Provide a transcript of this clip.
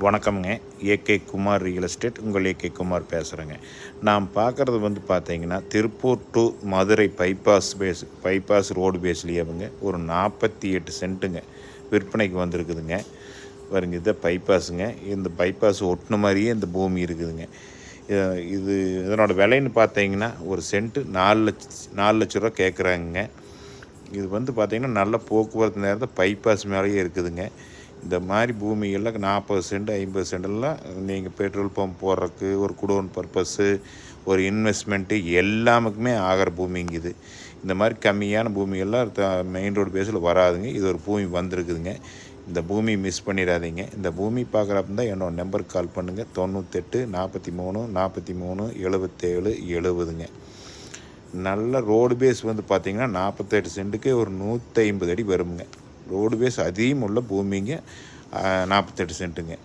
வணக்கம்ங்க. AK Kumar real estate. உங்கள் AK Kumar பேசுகிறேங்க நான் பார்க்குறது வந்து பார்த்தீங்கன்னா Tiruppur to Madurai bypass face bypass road பேஸ்லேயேவுங்க ஒரு நாற்பத்தி எட்டு சென்ட்டுங்க விற்பனைக்கு வந்திருக்குதுங்க. வருங்க இதை பைபாஸுங்க இந்த பைபாஸ் ஒட்டின மாதிரியே இந்த பூமி இருக்குதுங்க. இது- இது இதனோட விலைன்னு பார்த்தீங்கன்னா ஒரு சென்ட்டு நாலு லட்ச நாலு லட்ச ரூபா கேட்குறாங்க இது வந்து பார்த்திங்கன்னா நல்ல போக்குவரத்து நேரத்தில் பைபாஸ் மேலேயே இருக்குதுங்க. இந்த மாதிரி பூமிகளில் நாற்பது சென்ட் ஐம்பது சென்டெல்லாம் நீங்கள் பெட்ரோல் பம்ப் போடுறதுக்கு ஒரு குடோன் பர்பஸ்ஸு ஒரு இன்வெஸ்ட்மெண்ட்டு எல்லாமுக்குமே ஆகிற பூமிங்குது. இந்த மாதிரி கம்மியான பூமிகள்லாம் மெயின் ரோடு பேஸில் வராதுங்க. இது ஒரு பூமி வந்திருக்குதுங்க. இந்த பூமி மிஸ் பண்ணிடாதீங்க. இந்த பூமி பார்க்குறப்ப தான் என்னோடய நம்பருக்கு கால் பண்ணுங்கள் தொண்ணூத்தெட்டு நாற்பத்தி மூணு நாற்பத்தி மூணு எழுபத்தேழு எழுபதுங்க நல்ல ரோடு பேஸ் வந்து பார்த்தீங்கன்னா நாற்பத்தெட்டு சென்ட்டுக்கு ஒரு நூற்றி ஐம்பது அடி வருங்க ரோடு பேஸ் அதிகம் உள்ள பூமிங்க நாற்பத்தெட்டு சென்ட்டுங்க.